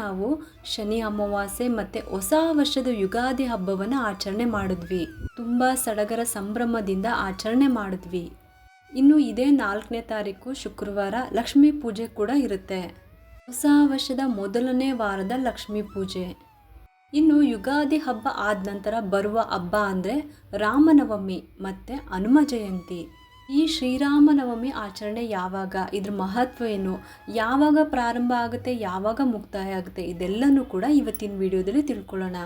ನಾವು ಶನಿ ಅಮಾವಾಸ್ಯೆ ಮತ್ತು ಹೊಸ ವರ್ಷದ ಯುಗಾದಿ ಹಬ್ಬವನ್ನು ಆಚರಣೆ ಮಾಡಿದ್ವಿ. ತುಂಬ ಸಡಗರ ಸಂಭ್ರಮದಿಂದ ಆಚರಣೆ ಮಾಡಿದ್ವಿ. ಇನ್ನು ಇದೇ ನಾಲ್ಕನೇ ತಾರೀಕು ಶುಕ್ರವಾರ ಲಕ್ಷ್ಮೀ ಪೂಜೆ ಕೂಡ ಇರುತ್ತೆ. ಹೊಸ ವರ್ಷದ ಮೊದಲನೇ ವಾರದ ಲಕ್ಷ್ಮೀ ಪೂಜೆ. ಇನ್ನು ಯುಗಾದಿ ಹಬ್ಬ ಆದ ನಂತರ ಬರುವ ಹಬ್ಬ ಅಂದರೆ ರಾಮನವಮಿ ಮತ್ತು ಹನುಮ ಜಯಂತಿ. ಈ ಶ್ರೀರಾಮನವಮಿ ಆಚರಣೆ ಯಾವಾಗ? ಇದ್ರ ಮಹತ್ವ ಏನು? ಯಾವಾಗ ಪ್ರಾರಂಭ ಆಗುತ್ತೆ? ಯಾವಾಗ ಮುಕ್ತಾಯ ಆಗುತ್ತೆ? ಇದೆಲ್ಲನೂ ಕೂಡ ಇವತ್ತಿನ ವಿಡಿಯೋದಲ್ಲಿ ತಿಳ್ಕೊಳ್ಳೋಣ.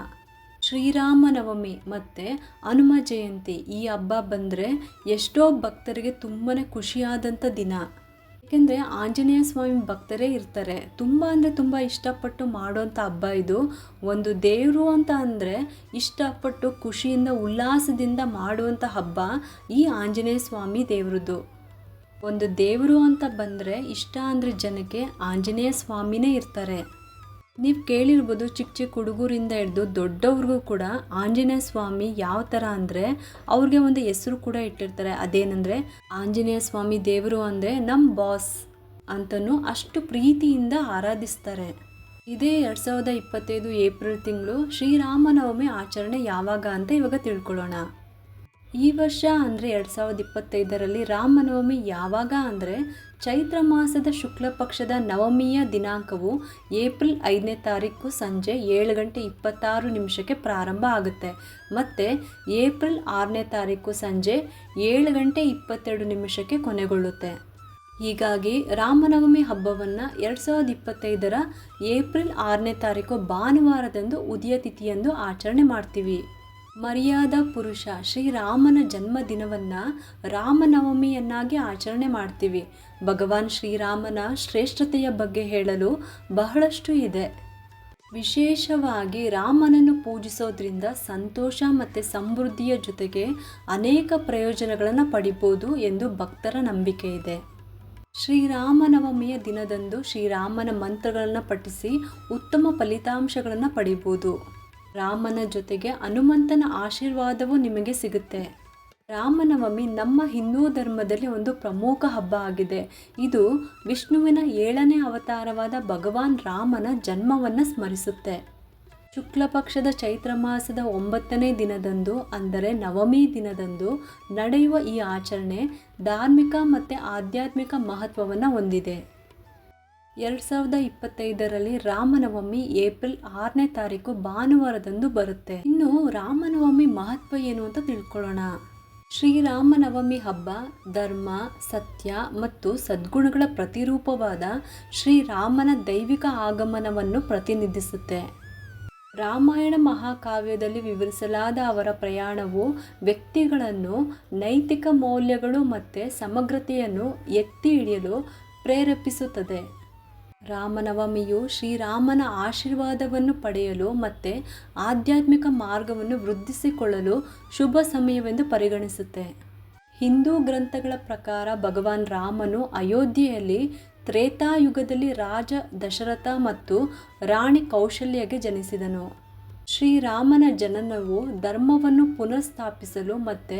ಶ್ರೀರಾಮನವಮಿ ಮತ್ತು ಹನುಮ ಜಯಂತಿ ಈ ಹಬ್ಬ ಬಂದರೆ ಎಷ್ಟೋ ಭಕ್ತರಿಗೆ ತುಂಬಾ ಖುಷಿಯಾದಂಥ ದಿನ. ಏಕೆಂದರೆ ಆಂಜನೇಯ ಸ್ವಾಮಿ ಭಕ್ತರೇ ಇರ್ತಾರೆ. ತುಂಬ ಅಂದರೆ ತುಂಬ ಇಷ್ಟಪಟ್ಟು ಮಾಡುವಂಥ ಹಬ್ಬ ಇದು. ಒಂದು ದೇವರು ಅಂತ ಅಂದರೆ ಇಷ್ಟಪಟ್ಟು ಖುಷಿಯಿಂದ, ಉಲ್ಲಾಸದಿಂದ ಮಾಡುವಂಥ ಹಬ್ಬ ಈ ಆಂಜನೇಯ ಸ್ವಾಮಿ ದೇವ್ರದ್ದು. ಒಂದು ದೇವರು ಅಂತ ಬಂದರೆ ಇಷ್ಟ ಅಂದರೆ ಜನಕ್ಕೆ ಆಂಜನೇಯ ಸ್ವಾಮಿನೇ ಇರ್ತಾರೆ. ನೀವು ಕೇಳಿರ್ಬೋದು ಚಿಕ್ಕ ಚಿಕ್ಕ ಹುಡುಗರಿಂದ ಹಿಡ್ದು ದೊಡ್ಡವ್ರಿಗೂ ಕೂಡ ಆಂಜನೇಯ ಸ್ವಾಮಿ ಯಾವ ಥರ ಅಂದರೆ ಅವ್ರಿಗೆ ಒಂದು ಹೆಸರು ಕೂಡ ಇಟ್ಟಿರ್ತಾರೆ. ಅದೇನೆಂದರೆ ಆಂಜನೇಯ ಸ್ವಾಮಿ ದೇವರು ಅಂದರೆ ನಮ್ಮ ಬಾಸ್ ಅಂತಲೂ ಅಷ್ಟು ಪ್ರೀತಿಯಿಂದ ಆರಾಧಿಸ್ತಾರೆ. ಇದೇ ಎರಡು ಸಾವಿರದ ಇಪ್ಪತ್ತೈದು ಏಪ್ರಿಲ್ ತಿಂಗಳು ಶ್ರೀರಾಮನವಮಿ ಆಚರಣೆ ಯಾವಾಗ ಅಂತ ಇವಾಗ ತಿಳ್ಕೊಳ್ಳೋಣ. ಈ ವರ್ಷ ಅಂದರೆ ಎರಡು ಸಾವಿರದ ಇಪ್ಪತ್ತೈದರಲ್ಲಿ ರಾಮನವಮಿ ಯಾವಾಗ ಅಂದರೆ ಚೈತ್ರ ಮಾಸದ ಶುಕ್ಲ ಪಕ್ಷದ ನವಮಿಯ ದಿನಾಂಕವು ಏಪ್ರಿಲ್ ಐದನೇ ತಾರೀಕು ಸಂಜೆ ಏಳು ಗಂಟೆ ಇಪ್ಪತ್ತಾರು ನಿಮಿಷಕ್ಕೆ ಪ್ರಾರಂಭ ಆಗುತ್ತೆ. ಮತ್ತು ಏಪ್ರಿಲ್ ಆರನೇ ತಾರೀಕು ಸಂಜೆ ಏಳು ಗಂಟೆ ಇಪ್ಪತ್ತೆರಡು ನಿಮಿಷಕ್ಕೆ ಕೊನೆಗೊಳ್ಳುತ್ತೆ. ಹೀಗಾಗಿ ರಾಮನವಮಿ ಹಬ್ಬವನ್ನು ಎರಡು ಸಾವಿರದ ಇಪ್ಪತ್ತೈದರ ಏಪ್ರಿಲ್ ಆರನೇ ತಾರೀಕು ಭಾನುವಾರದಂದು ಉದಯ ತಿಥಿಯಂದು ಆಚರಣೆ ಮಾಡ್ತೀವಿ. ಮರ್ಯಾದ ಪುರುಷ ಶ್ರೀರಾಮನ ಜನ್ಮದಿನವನ್ನು ರಾಮನವಮಿಯನ್ನಾಗಿ ಆಚರಣೆ ಮಾಡ್ತೀವಿ. ಭಗವಾನ್ ಶ್ರೀರಾಮನ ಶ್ರೇಷ್ಠತೆಯ ಬಗ್ಗೆ ಹೇಳಲು ಬಹಳಷ್ಟು ಇದೆ. ವಿಶೇಷವಾಗಿ ರಾಮನನ್ನು ಪೂಜಿಸೋದ್ರಿಂದ ಸಂತೋಷ ಮತ್ತು ಸಮೃದ್ಧಿಯ ಜೊತೆಗೆ ಅನೇಕ ಪ್ರಯೋಜನಗಳನ್ನು ಪಡಿಬೋದು ಎಂದು ಭಕ್ತರ ನಂಬಿಕೆ ಇದೆ. ಶ್ರೀರಾಮನವಮಿಯ ದಿನದಂದು ಶ್ರೀರಾಮನ ಮಂತ್ರಗಳನ್ನು ಪಠಿಸಿ ಉತ್ತಮ ಫಲಿತಾಂಶಗಳನ್ನು ಪಡಿಬೋದು. ರಾಮನ ಜೊತೆಗೆ ಹನುಮಂತನ ಆಶೀರ್ವಾದವೂ ನಿಮಗೆ ಸಿಗುತ್ತೆ. ರಾಮನವಮಿ ನಮ್ಮ ಹಿಂದೂ ಧರ್ಮದಲ್ಲಿ ಒಂದು ಪ್ರಮುಖ ಹಬ್ಬ ಆಗಿದೆ. ಇದು ವಿಷ್ಣುವಿನ ಏಳನೇ ಅವತಾರವಾದ ಭಗವಾನ್ ರಾಮನ ಜನ್ಮವನ್ನು ಸ್ಮರಿಸುತ್ತೆ. ಶುಕ್ಲ ಪಕ್ಷದ ಚೈತ್ರ ಮಾಸದ ಒಂಬತ್ತನೇ ದಿನದಂದು ಅಂದರೆ ನವಮಿ ದಿನದಂದು ನಡೆಯುವ ಈ ಆಚರಣೆ ಧಾರ್ಮಿಕ ಮತ್ತು ಆಧ್ಯಾತ್ಮಿಕ ಮಹತ್ವವನ್ನು ಹೊಂದಿದೆ. ಎರಡು ಸಾವಿರದ ಇಪ್ಪತ್ತೈದರಲ್ಲಿ ರಾಮನವಮಿ ಏಪ್ರಿಲ್ ಆರನೇ ತಾರೀಕು ಭಾನುವಾರದಂದು ಬರುತ್ತೆ. ಇನ್ನು ರಾಮನವಮಿ ಮಹತ್ವ ಏನು ಅಂತ ತಿಳ್ಕೊಳ್ಳೋಣ. ಶ್ರೀರಾಮನವಮಿ ಹಬ್ಬ ಧರ್ಮ, ಸತ್ಯ ಮತ್ತು ಸದ್ಗುಣಗಳ ಪ್ರತಿರೂಪವಾದ ಶ್ರೀರಾಮನ ದೈವಿಕ ಆಗಮನವನ್ನು ಪ್ರತಿನಿಧಿಸುತ್ತೆ. ರಾಮಾಯಣ ಮಹಾಕಾವ್ಯದಲ್ಲಿ ವಿವರಿಸಲಾದ ಅವರ ಪ್ರಯಾಣವು ವ್ಯಕ್ತಿಗಳನ್ನು, ನೈತಿಕ ಮೌಲ್ಯಗಳು ಮತ್ತು ಸಮಗ್ರತೆಯನ್ನು ಎತ್ತಿ ಹಿಡಿಯಲು ಪ್ರೇರೇಪಿಸುತ್ತದೆ. ರಾಮನವಮಿಯು ಶ್ರೀರಾಮನ ಆಶೀರ್ವಾದವನ್ನು ಪಡೆಯಲು ಮತ್ತು ಆಧ್ಯಾತ್ಮಿಕ ಮಾರ್ಗವನ್ನು ವೃದ್ಧಿಸಿಕೊಳ್ಳಲು ಶುಭ ಸಮಯವೆಂದು ಪರಿಗಣಿಸುತ್ತೆ. ಹಿಂದೂ ಗ್ರಂಥಗಳ ಪ್ರಕಾರ ಭಗವಾನ್ ರಾಮನು ಅಯೋಧ್ಯೆಯಲ್ಲಿ ತ್ರೇತಾಯುಗದಲ್ಲಿ ರಾಜ, ದಶರಥ ಮತ್ತು ರಾಣಿ ಕೌಶಲ್ಯಗೆ ಜನಿಸಿದನು. ಶ್ರೀರಾಮನ ಜನನವು ಧರ್ಮವನ್ನು ಪುನಃಸ್ಥಾಪಿಸಲು ಮತ್ತು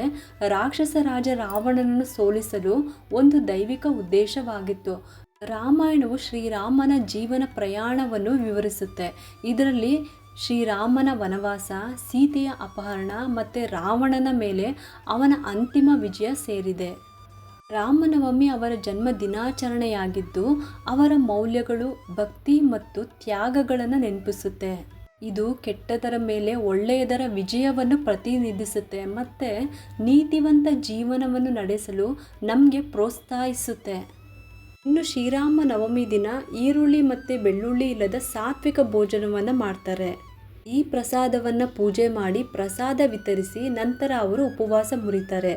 ರಾಕ್ಷಸ ರಾಜ ರಾವಣನನ್ನು ಸೋಲಿಸಲು ಒಂದು ದೈವಿಕ ಉದ್ದೇಶವಾಗಿತ್ತು. ರಾಮಾಯಣವು ಶ್ರೀರಾಮನ ಜೀವನ ಪ್ರಯಾಣವನ್ನು ವಿವರಿಸುತ್ತೆ. ಇದರಲ್ಲಿ ಶ್ರೀರಾಮನ ವನವಾಸ, ಸೀತೆಯ ಅಪಹರಣ ಮತ್ತು ರಾವಣನ ಮೇಲೆ ಅವನ ಅಂತಿಮ ವಿಜಯ ಸೇರಿದೆ. ರಾಮನವಮಿ ಅವರ ಜನ್ಮ ದಿನಾಚರಣೆಯಾಗಿದ್ದು, ಅವರ ಮೌಲ್ಯಗಳು ಭಕ್ತಿ ಮತ್ತು ತ್ಯಾಗಗಳನ್ನು ನೆನಪಿಸುತ್ತೆ. ಇದು ಕೆಟ್ಟದರ ಮೇಲೆ ಒಳ್ಳೆಯದರ ವಿಜಯವನ್ನು ಪ್ರತಿನಿಧಿಸುತ್ತೆ ಮತ್ತು ನೀತಿವಂತ ಜೀವನವನ್ನು ನಡೆಸಲು ನಮಗೆ ಪ್ರೋತ್ಸಾಹಿಸುತ್ತೆ. ಇನ್ನು ಶ್ರೀರಾಮ ನವಮಿ ದಿನ ಈರುಳ್ಳಿ ಮತ್ತು ಬೆಳ್ಳುಳ್ಳಿ ಇಲ್ಲದ ಸಾತ್ವಿಕ ಭೋಜನವನ್ನು ಮಾಡ್ತಾರೆ. ಈ ಪ್ರಸಾದವನ್ನು ಪೂಜೆ ಮಾಡಿ ಪ್ರಸಾದ ವಿತರಿಸಿ ನಂತರ ಅವರು ಉಪವಾಸ ಮುರಿತಾರೆ.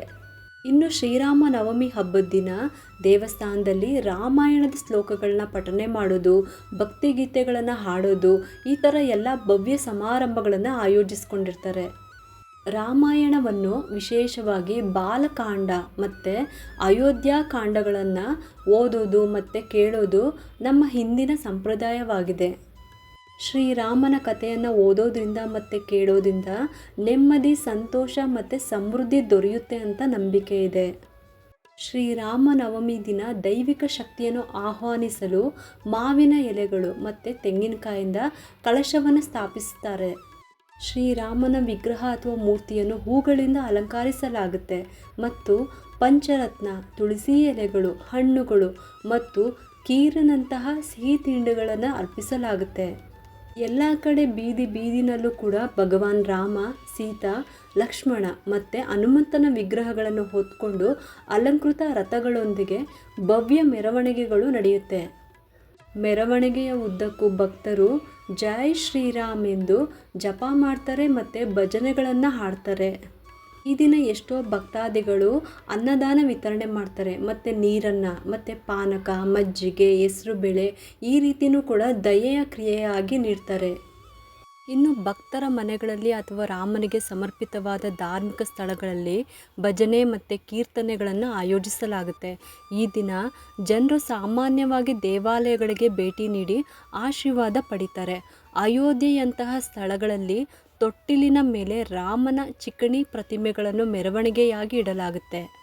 ಇನ್ನು ಶ್ರೀರಾಮ ನವಮಿ ಹಬ್ಬದ ದಿನ ದೇವಸ್ಥಾನದಲ್ಲಿ ರಾಮಾಯಣದ ಶ್ಲೋಕಗಳನ್ನ ಪಠನೆ ಮಾಡೋದು, ಭಕ್ತಿಗೀತೆಗಳನ್ನು ಹಾಡೋದು, ಈ ಥರ ಎಲ್ಲ ಭವ್ಯ ಸಮಾರಂಭಗಳನ್ನು ಆಯೋಜಿಸ್ಕೊಂಡಿರ್ತಾರೆ. ರಾಮಾಯಣವನ್ನು ವಿಶೇಷವಾಗಿ ಬಾಲಕಾಂಡ ಮತ್ತು ಅಯೋಧ್ಯಾಕಾಂಡಗಳನ್ನು ಓದೋದು ಮತ್ತು ಕೇಳೋದು ನಮ್ಮ ಹಿಂದಿನ ಸಂಪ್ರದಾಯವಾಗಿದೆ. ಶ್ರೀರಾಮನ ಕಥೆಯನ್ನು ಓದೋದ್ರಿಂದ ಮತ್ತು ಕೇಳೋದ್ರಿಂದ ನೆಮ್ಮದಿ, ಸಂತೋಷ ಮತ್ತು ಸಮೃದ್ಧಿ ದೊರೆಯುತ್ತೆ ಅಂತ ನಂಬಿಕೆ ಇದೆ. ಶ್ರೀರಾಮನವಮಿ ದಿನ ದೈವಿಕ ಶಕ್ತಿಯನ್ನು ಆಹ್ವಾನಿಸಲು ಮಾವಿನ ಎಲೆಗಳು ಮತ್ತು ತೆಂಗಿನಕಾಯಿಂದ ಕಳಶವನ್ನು ಸ್ಥಾಪಿಸುತ್ತಾರೆ. ಶ್ರೀರಾಮನ ವಿಗ್ರಹ ಅಥವಾ ಮೂರ್ತಿಯನ್ನು ಹೂಗಳಿಂದ ಅಲಂಕರಿಸಲಾಗುತ್ತೆ. ಮತ್ತು ಪಂಚರತ್ನ, ತುಳಸಿ ಎಲೆಗಳು, ಹಣ್ಣುಗಳು ಮತ್ತು ಕೀರನಂತಹ ಸಿಹಿ ತಿಂಡಿಗಳನ್ನು ಅರ್ಪಿಸಲಾಗುತ್ತೆ. ಎಲ್ಲ ಕಡೆ ಬೀದಿ ಬೀದಿನಲ್ಲೂ ಕೂಡ ಭಗವಾನ್ ರಾಮ, ಸೀತಾ, ಲಕ್ಷ್ಮಣ ಮತ್ತು ಹನುಮಂತನ ವಿಗ್ರಹಗಳನ್ನು ಹೊತ್ಕೊಂಡು ಅಲಂಕೃತ ರಥಗಳೊಂದಿಗೆ ಭವ್ಯ ಮೆರವಣಿಗೆಗಳು ನಡೆಯುತ್ತೆ. ಮೆರವಣಿಗೆಯ ಉದ್ದಕ್ಕೂ ಭಕ್ತರು ಜೈ ಶ್ರೀರಾಮ್ ಎಂದು ಜಪ ಮಾಡ್ತಾರೆ ಮತ್ತು ಭಜನೆಗಳನ್ನು ಹಾಡ್ತಾರೆ. ಈ ದಿನ ಎಷ್ಟೋ ಭಕ್ತಾದಿಗಳು ಅನ್ನದಾನ ವಿತರಣೆ ಮಾಡ್ತಾರೆ. ಮತ್ತು ನೀರನ್ನು, ಮತ್ತು ಪಾನಕ, ಮಜ್ಜಿಗೆ ಹೆಸರುಬೇಳೆ ಈ ರೀತಿಯೂ ಕೂಡ ದಯೆಯ ಕ್ರಿಯೆಯಾಗಿ ನೀಡ್ತಾರೆ. ಇನ್ನು ಭಕ್ತರ ಮನೆಗಳಲ್ಲಿ ಅಥವಾ ರಾಮನಿಗೆ ಸಮರ್ಪಿತವಾದ ಧಾರ್ಮಿಕ ಸ್ಥಳಗಳಲ್ಲಿ ಭಜನೆ ಮತ್ತು ಕೀರ್ತನೆಗಳನ್ನು ಆಯೋಜಿಸಲಾಗುತ್ತೆ. ಈ ದಿನ ಜನರು ಸಾಮಾನ್ಯವಾಗಿ ದೇವಾಲಯಗಳಿಗೆ ಭೇಟಿ ನೀಡಿ ಆಶೀರ್ವಾದ ಪಡಿತಾರೆ. ಅಯೋಧ್ಯೆಯಂತಹ ಸ್ಥಳಗಳಲ್ಲಿ ತೊಟ್ಟಿಲಿನ ಮೇಲೆ ರಾಮನ ಚಿಕಣಿ ಪ್ರತಿಮೆಗಳನ್ನು ಮೆರವಣಿಗೆಯಾಗಿ ಇಡಲಾಗುತ್ತೆ.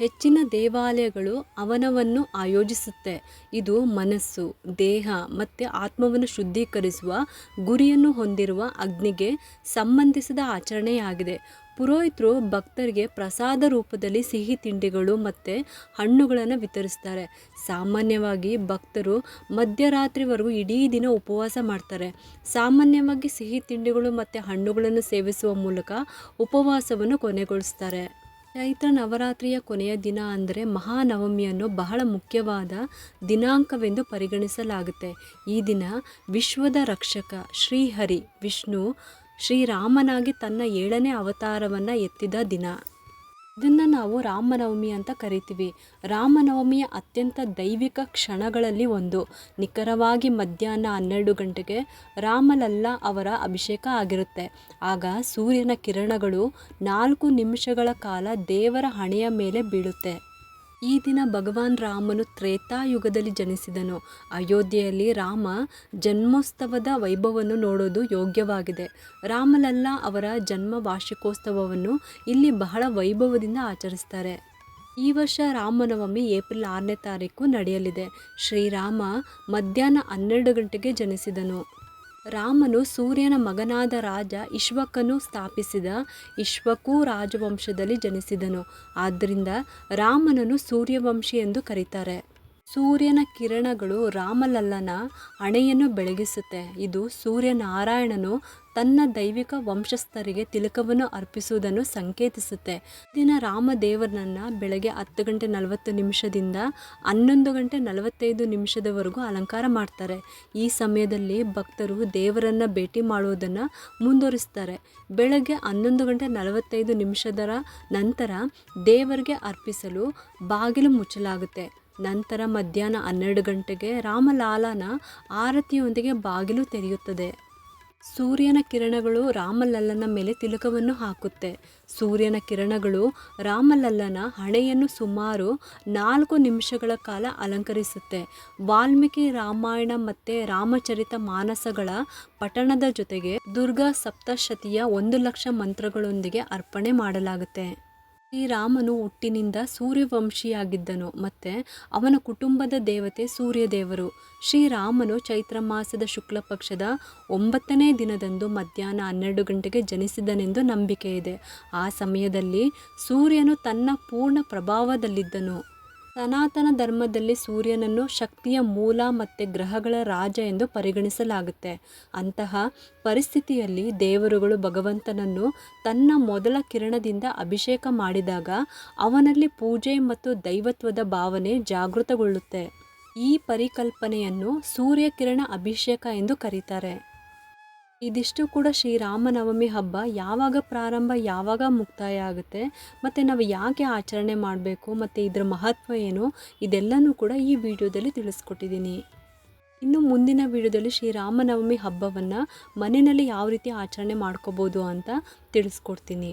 ಹೆಚ್ಚಿನ ದೇವಾಲಯಗಳು ಅವನವನ್ನು ಆಯೋಜಿಸುತ್ತೆ. ಇದು ಮನಸ್ಸು, ದೇಹ ಮತ್ತು ಆತ್ಮವನ್ನು ಶುದ್ಧೀಕರಿಸುವ, ಗುರಿಯನ್ನು ಹೊಂದಿರುವ ಅಗ್ನಿಗೆ ಸಂಬಂಧಿಸಿದ ಆಚರಣೆಯಾಗಿದೆ. ಪುರೋಹಿತರು ಭಕ್ತರಿಗೆ ಪ್ರಸಾದ ರೂಪದಲ್ಲಿ ಸಿಹಿ ತಿಂಡಿಗಳು ಮತ್ತು ಹಣ್ಣುಗಳನ್ನು ವಿತರಿಸ್ತಾರೆ. ಸಾಮಾನ್ಯವಾಗಿ ಭಕ್ತರು ಮಧ್ಯರಾತ್ರಿವರೆಗೂ ಇಡೀ ದಿನ ಉಪವಾಸ ಮಾಡ್ತಾರೆ. ಸಾಮಾನ್ಯವಾಗಿ ಸಿಹಿ ತಿಂಡಿಗಳು ಮತ್ತು ಹಣ್ಣುಗಳನ್ನು ಸೇವಿಸುವ ಮೂಲಕ ಉಪವಾಸವನ್ನು ಕೊನೆಗೊಳಿಸ್ತಾರೆ. ಚೈತ್ರ ನವರಾತ್ರಿಯ ಕೊನೆಯ ದಿನ ಅಂದರೆ ಮಹಾನವಮಿಯನ್ನು ಬಹಳ ಮುಖ್ಯವಾದ ದಿನಾಂಕವೆಂದು ಪರಿಗಣಿಸಲಾಗುತ್ತೆ. ಈ ದಿನ ವಿಶ್ವದ ರಕ್ಷಕ ಶ್ರೀಹರಿ ವಿಷ್ಣು ಶ್ರೀರಾಮನಾಗಿ ತನ್ನ ಏಳನೇ ಅವತಾರವನ್ನು ಎತ್ತಿದ ದಿನ. ಇದನ್ನು ನಾವು ರಾಮನವಮಿ ಅಂತ ಕರಿತೀವಿ. ರಾಮನವಮಿಯ ಅತ್ಯಂತ ದೈವಿಕ ಕ್ಷಣಗಳಲ್ಲಿ ಒಂದು. ನಿಖರವಾಗಿ ಮಧ್ಯಾಹ್ನ ಹನ್ನೆರಡು ಗಂಟೆಗೆ ರಾಮಲಲ್ಲ ಅವರ ಅಭಿಷೇಕ ಆಗಿರುತ್ತೆ. ಆಗ ಸೂರ್ಯನ ಕಿರಣಗಳು ನಾಲ್ಕು ನಿಮಿಷಗಳ ಕಾಲ ದೇವರ ಹಣೆಯ ಮೇಲೆ ಬೀಳುತ್ತೆ. ಈ ದಿನ ಭಗವಾನ್ ರಾಮನು ತ್ರೇತಾಯುಗದಲ್ಲಿ ಜನಿಸಿದನು. ಅಯೋಧ್ಯೆಯಲ್ಲಿ ರಾಮ ಜನ್ಮೋತ್ಸವದ ವೈಭವವನ್ನು ನೋಡೋದು ಯೋಗ್ಯವಾಗಿದೆ. ರಾಮಲಲ್ಲ ಅವರ ಜನ್ಮ ವಾರ್ಷಿಕೋತ್ಸವವನ್ನು ಇಲ್ಲಿ ಬಹಳ ವೈಭವದಿಂದ ಆಚರಿಸ್ತಾರೆ. ಈ ವರ್ಷ ರಾಮನವಮಿ ಏಪ್ರಿಲ್ ಆರನೇ ತಾರೀಕು ನಡೆಯಲಿದೆ. ಶ್ರೀರಾಮ ಮಧ್ಯಾಹ್ನ ಹನ್ನೆರಡು ಗಂಟೆಗೆ ಜನಿಸಿದನು. ರಾಮನು ಸೂರ್ಯನ ಮಗನಾದ ರಾಜ ಇಶ್ವಕನು ಸ್ಥಾಪಿಸಿದ ಇಶ್ವಕೂ ರಾಜವಂಶದಲ್ಲಿ ಜನಿಸಿದನು. ಆದ್ದರಿಂದ ರಾಮನನ್ನು ಸೂರ್ಯವಂಶಿ ಎಂದು ಕರೀತಾರೆ. ಸೂರ್ಯನ ಕಿರಣಗಳು ರಾಮಲಲ್ಲನ ಹಣೆಯನ್ನು ಬೆಳಗಿಸುತ್ತೆ. ಇದು ಸೂರ್ಯನಾರಾಯಣನು ತನ್ನ ದೈವಿಕ ವಂಶಸ್ಥರಿಗೆ ತಿಲಕವನ್ನು ಅರ್ಪಿಸುವುದನ್ನು ಸಂಕೇತಿಸುತ್ತೆ. ದಿನ ರಾಮದೇವರನ್ನ ಬೆಳಗ್ಗೆ ಹತ್ತು ಗಂಟೆ ನಲವತ್ತು ನಿಮಿಷದಿಂದ ಹನ್ನೊಂದು ಗಂಟೆ ನಲವತ್ತೈದು ನಿಮಿಷದವರೆಗೂ ಅಲಂಕಾರ ಮಾಡ್ತಾರೆ. ಈ ಸಮಯದಲ್ಲಿ ಭಕ್ತರು ದೇವರನ್ನು ಭೇಟಿ ಮಾಡುವುದನ್ನು ಮುಂದುವರಿಸ್ತಾರೆ. ಬೆಳಗ್ಗೆ ಹನ್ನೊಂದು ಗಂಟೆ ನಲವತ್ತೈದು ನಿಮಿಷದರ ನಂತರ ದೇವರಿಗೆ ಅರ್ಪಿಸಲು ಬಾಗಿಲು ಮುಚ್ಚಲಾಗುತ್ತೆ. ನಂತರ ಮಧ್ಯಾಹ್ನ ಹನ್ನೆರಡು ಗಂಟೆಗೆ ರಾಮಲಾಲನ ಆರತಿಯೊಂದಿಗೆ ಬಾಗಿಲು ತೆರೆಯುತ್ತದೆ. ಸೂರ್ಯನ ಕಿರಣಗಳು ರಾಮಲಲ್ಲನ ಮೇಲೆ ತಿಲಕವನ್ನು ಹಾಕುತ್ತೆ. ಸೂರ್ಯನ ಕಿರಣಗಳು ರಾಮಲಲ್ಲನ ಹಣೆಯನ್ನು ಸುಮಾರು ನಾಲ್ಕು ನಿಮಿಷಗಳ ಕಾಲ ಅಲಂಕರಿಸುತ್ತೆ. ವಾಲ್ಮೀಕಿ ರಾಮಾಯಣ ಮತ್ತು ರಾಮಚರಿತ ಮಾನಸಗಳ ಪಠಣದ ಜೊತೆಗೆ ದುರ್ಗಾ ಸಪ್ತಶತಿಯ ಒಂದು ಲಕ್ಷ ಮಂತ್ರಗಳೊಂದಿಗೆ ಅರ್ಪಣೆ ಮಾಡಲಾಗುತ್ತೆ. ಶ್ರೀರಾಮನು ಹುಟ್ಟಿನಿಂದ ಸೂರ್ಯವಂಶಿಯಾಗಿದ್ದನು. ಮತ್ತು ಅವನ ಕುಟುಂಬದ ದೇವತೆ ಸೂರ್ಯದೇವರು. ಶ್ರೀರಾಮನು ಚೈತ್ರ ಮಾಸದ ಶುಕ್ಲ ಪಕ್ಷದ ಒಂಬತ್ತನೇ ದಿನದಂದು ಮಧ್ಯಾಹ್ನ ಹನ್ನೆರಡು ಗಂಟೆಗೆ ಜನಿಸಿದನೆಂದು ನಂಬಿಕೆ ಇದೆ ಆ ಸಮಯದಲ್ಲಿ ಸೂರ್ಯನು ತನ್ನ ಪೂರ್ಣ ಪ್ರಭಾವದಲ್ಲಿದ್ದನು. ಸನಾತನ ಧರ್ಮದಲ್ಲಿ ಸೂರ್ಯನನ್ನು ಶಕ್ತಿಯ ಮೂಲ ಮತ್ತು ಗ್ರಹಗಳ ರಾಜ ಎಂದು ಪರಿಗಣಿಸಲಾಗುತ್ತೆ. ಅಂತಹ ಪರಿಸ್ಥಿತಿಯಲ್ಲಿ ದೇವರುಗಳು ಭಗವಂತನನ್ನು ತನ್ನ ಮೊದಲ ಕಿರಣದಿಂದ ಅಭಿಷೇಕ ಮಾಡಿದಾಗ ಅವನಲ್ಲಿ ಪೂಜೆ ಮತ್ತು ದೈವತ್ವದ ಭಾವನೆ ಜಾಗೃತಗೊಳ್ಳುತ್ತೆ. ಈ ಪರಿಕಲ್ಪನೆಯನ್ನು ಸೂರ್ಯಕಿರಣ ಅಭಿಷೇಕ ಎಂದು ಕರೀತಾರೆ. ಇದಿಷ್ಟು ಕೂಡ ಶ್ರೀರಾಮನವಮಿ ಹಬ್ಬ ಯಾವಾಗ ಪ್ರಾರಂಭ, ಯಾವಾಗ ಮುಕ್ತಾಯ ಆಗುತ್ತೆ, ಮತ್ತು ನಾವು ಯಾಕೆ ಆಚರಣೆ ಮಾಡಬೇಕು, ಮತ್ತು ಇದರ ಮಹತ್ವ ಏನು, ಇದೆಲ್ಲನೂ ಕೂಡ ಈ ವಿಡಿಯೋದಲ್ಲಿ ತಿಳಿಸ್ಕೊಟ್ಟಿದ್ದೀನಿ. ಇನ್ನು ಮುಂದಿನ ವಿಡಿಯೋದಲ್ಲಿ ಶ್ರೀರಾಮನವಮಿ ಹಬ್ಬವನ್ನು ಮನೆಯಲ್ಲಿ ಯಾವ ರೀತಿ ಆಚರಣೆ ಮಾಡ್ಕೋಬೋದು ಅಂತ ತಿಳಿಸ್ಕೊಡ್ತೀನಿ.